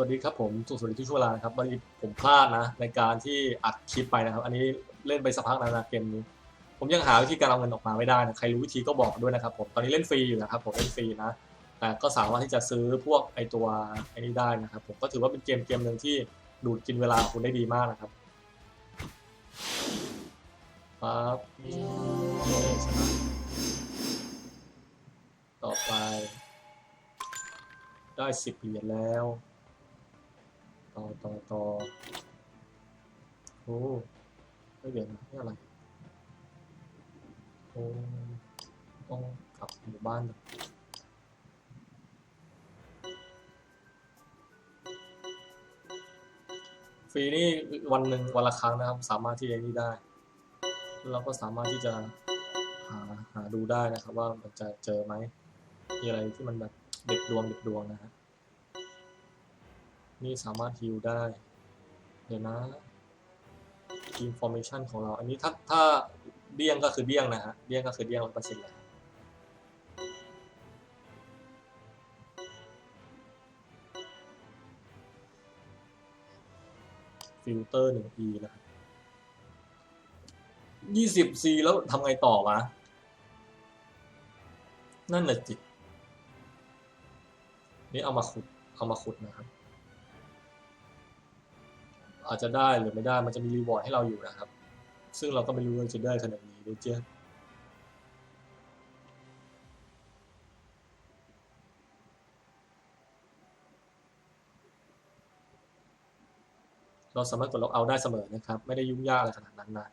วัสดีครับผมสุขสวัสดีทุกช่วงเวลานะครับวันนี้ผมพลาดนะ ในการที่อัดคลิปไปนะครับ อันนี้เล่นไปสักพักแล้วนะเกมนี้ ผมยังหาวิธีการเอาเงินออกมาไม่ได้นะใครรู้วิธีก็บอกด้วยนะครับผมตอนนี้เล่นฟรีอยู่นะครับผมเล่นฟรีนะแต่ก็สามารถที่จะซื้อพวกไอตัวไอ้นี้ได้นะครับ ผมก็ถือว่าเป็นเกมเกมหนึ่งที่ดูดกินเวลาคุณได้ดีมากนะครับครับต่อไป ได้สิบเหรียญแล้ว ต่อต่อต่อโอ้ไม่เหรียนะนี่อะไรโอ้ต้องกลับหมู่บ้านก่อนฟรีนี่วันหนึ่งวันละครั้งนะครับ สามารถที่จะนี่ได้เราก็สามารถที่จะหาหาดูได้นะครับ ว่ามันจะเจอไหมมีอะไรที่มันแบบเด็ดดวงเด็ดดวงนะฮะ นี่สามารถฮิวได้ เดี๋ยวนะ information ของเรา อันนี้ถ้าถ้าเดี้ยงก็คือเดี้ยงนะฮะ เดี้ยงก็คือเดี้ยงร้อยเปอร์เซ็นต์แล้วฟิลเตอร์หนึ่ง e นะยี่สิบ c แล้วทำไงต่อวะ นั่นแหละจิต นี่เอามาขุด เอามาขุดนะครับ อาจจะได้หรือไม่ได้มันจะมีรีวอร์ดให้เราอยู่นะครับ ซึ่งเราก็ไม่รู้ว่าจะได้ขนาดนี้ด้วยเจ้าเราสามารถกดล็อกเอาได้เสมอนะครับ ไม่ได้ยุ่งยากอะไรขนาดนั้นนะ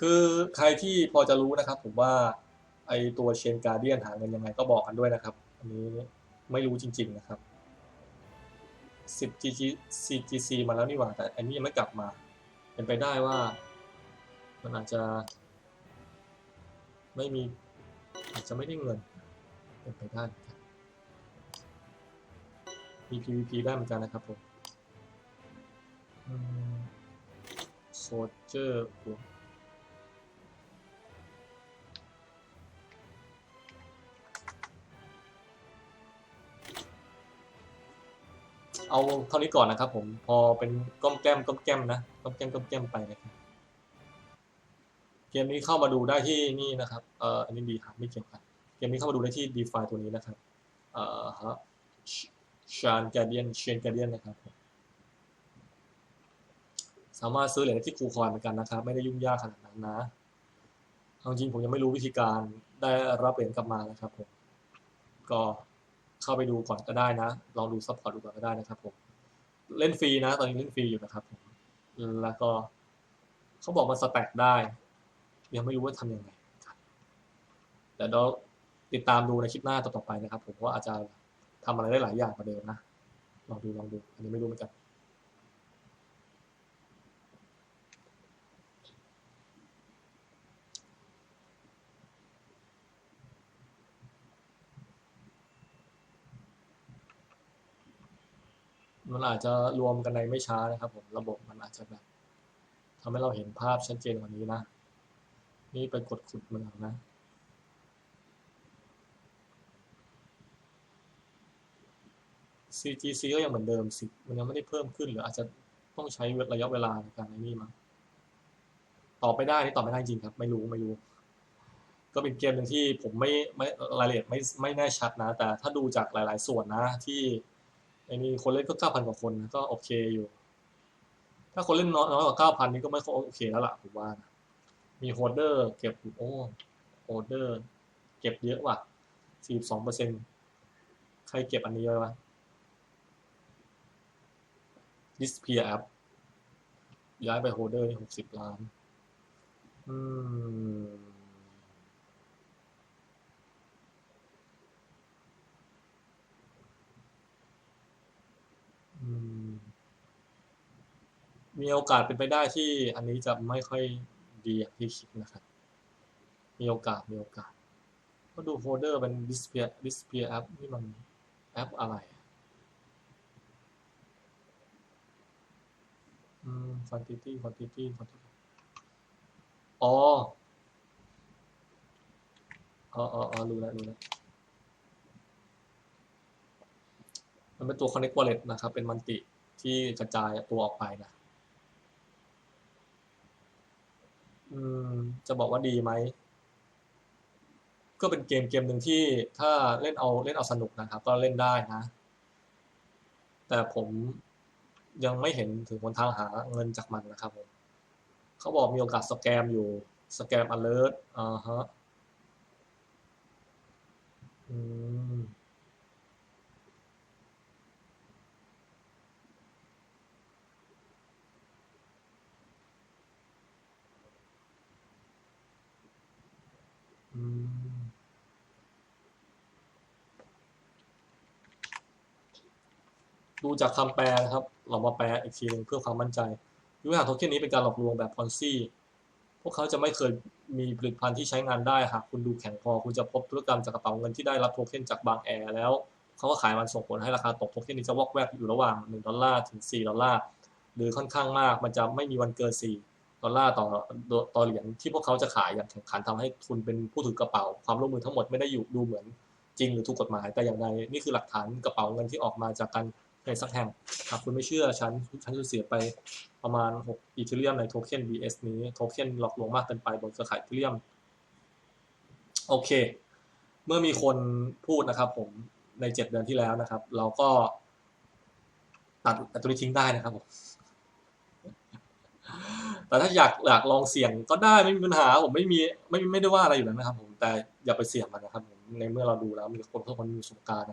คือใครที่พอจะรู้นะครับ ผมว่าไอตัวเชนการเดียนหาเงินยังไงก็บอกกันด้วยนะครับ อันนี้ไม่รู้จริง ๆนะครับ 10 GG CGC มาแล้วนี่หว่า แต่อันนี้ยังไม่กลับมา เป็นไปได้ว่า มันอาจจะ ไม่มี อาจจะไม่ได้เงิน เป็นไปได้มี PVP ได้เหมือนกันนะครับผมโซเจอร์ เอาเท่านี้ก่อนนะครับ ผมพอเป็นก้มแก้มก้มแก้มนะก้มแก้มก้มแก้มไปนะครับเกมนี้เข้ามาดูได้ที่นี่นะครับเอ่ออันนี้ดีครับไม่เกี่ยวกันเกมนี้เข้ามาดูได้ที่ DeFi ตัวนี้นะครับเอ่อฮะชานการเดียนเชนการเดียนนะครับสามารถซื้อเหรียญได้ที่คูคอยเหมือนกันนะครับ ไม่ได้ยุ่งยากขนาดนั้นนะเอาจริงผมยังไม่รู้วิธีการได้รับเหรียญกลับมานะครับผมก็ เข้าไปดูก่อนก็ได้นะ ลองดูซัพพอร์ตดูก่อนก็ได้นะครับผม เล่นฟรีนะ ตอนนี้เล่นฟรีอยู่นะครับผม แล้วก็เขาบอกมันสแต็กได้ ยังไม่รู้ว่าทำยังไงครับแต่เราติดตามดูในคลิปหน้าต่อๆไปนะครับ ผมว่าอาจจะทำอะไรได้หลายอย่างกว่าเดิมนะ ลองดูลองดู อันนี้ไม่รู้เหมือนกัน มันอาจจะรวมกันในไม่ช้านะครับ ผมระบบมันอาจจะแบบทำให้เราเห็นภาพชัดเจนกว่านี้นะ นี่ไปกดขุดเมือนะ CGC ก็ยังเหมือนเดิมสิ มันยังไม่ได้เพิ่มขึ้นหรืออาจจะต้องใช้ระยะเวลาในการนี่มั้งตอบไม่ได้นี่ตอบไม่ได้จริงครับ ไม่รู้ไม่รู้ ก็เป็นเกมหนึ่งที่ผมไม่ไม่รายละเอียดไม่ไม่แน่ชัดนะ แต่ถ้าดูจากหลาย ๆ ส่วนนะที่ ไอ้นี่คนเล่นก็เก้าพันกว่าคนนะก็โอเคอยู่ ถ้าคนเล่นน้อยน้อยกว่าเก้าพันนี่ก็ไม่โอเคแล้วล่ะผมว่านะมีโฮเดอร์เก็บโอ้โฮเดอร์เก็บเยอะว่ะสี่สองเปอร์เซ็นใครเก็บอันนี้ไว้วะ disappear app ย้ายไปโฮเดอร์นี่หกสิบล้าน อืม มีโอกาสเป็นไปได้ที่อันนี้จะไม่ค่อยดีอย่างที่คิดนะครับ มีโอกาส มีโอกาส ก็ดูโฟลเดอร์เป็น disappear disappear app นี่มันแอปอะไรอืม quantity quantity quantity อ๋ออ๋ออ๋ออ๋อรู้แล้วรู้แล้วมันเป็นตัว connect wallet นะครับ เป็นมันติที่กระจายตัวออกไปนะ อืม จะบอกว่าดีไหม ก็เป็นเกมเกมหนึ่งที่ถ้าเล่นเอาเล่นเอาสนุกนะครับ ก็เล่นได้นะ แต่ผมยังไม่เห็นถึงหนทางหาเงินจากมันนะครับผมเขาบอกมีโอกาสสแกมอยู่ สแกม alert อ่าฮะ อืม ดูจากคำแปลนะครับ เรามาแปลอีกทีหนึ่งเพื่อความมั่นใจยุทธศาสตร์โทเค็นนี้เป็นการหลอกลวงแบบพอนซี่พวกเขาจะไม่เคยมีผลิตภัณฑ์ที่ใช้งานได้หากคุณดูแข็งพอคุณจะพบธุรกรรมจากกระเป๋าเงินที่ได้รับโทเค็นจากบางแอร์แล้วเขาก็ขายมันส่งผลให้ราคาตกโทเค็นนี้จะวอกแวกอยู่ระหว่าง1ดอลลาร์ถึง4ดอลลาร์หรือค่อนข้างมากมันจะไม่มีวันเกิน4ดอลลาร์ต่อต่อเหรียญที่พวกเขาจะขายอย่างแข่งขันทำให้คุณเป็นผู้ถือกระเป๋า ความร่วมมือทั้งหมดไม่ได้อยู่ดูเหมือนจริงหรือถูกกฎหมายแต่อย่างใดนี่คือหลักฐานกระเป๋าเงินที่ออกมาจากการ ในสักแห่ง หากคุณไม่เชื่อฉัน ฉันจะเสียไปประมาณ 6 อีเทเรียมในโทเค็น BS นี้ โทเค็นหลอกลวงมากเกินไปบนเครือข่ายอีเทเรียม โอเค เมื่อมีคนพูดนะครับผมในเจ็ดเดือนที่แล้วนะครับ เราก็ตัดตัดตัวนี้ทิ้งได้นะครับผม แต่ถ้าอยากอยากลองเสี่ยงก็ได้ไม่มีปัญหาผมไม่มีไม่ไม่ได้ว่าอะไรอยู่แล้วนะครับ ผมแต่อย่าไปเสี่ยงมันนะครับผมในเมื่อเราดูแล้วมีคนทุกคนมีประสบการณ์นะครับ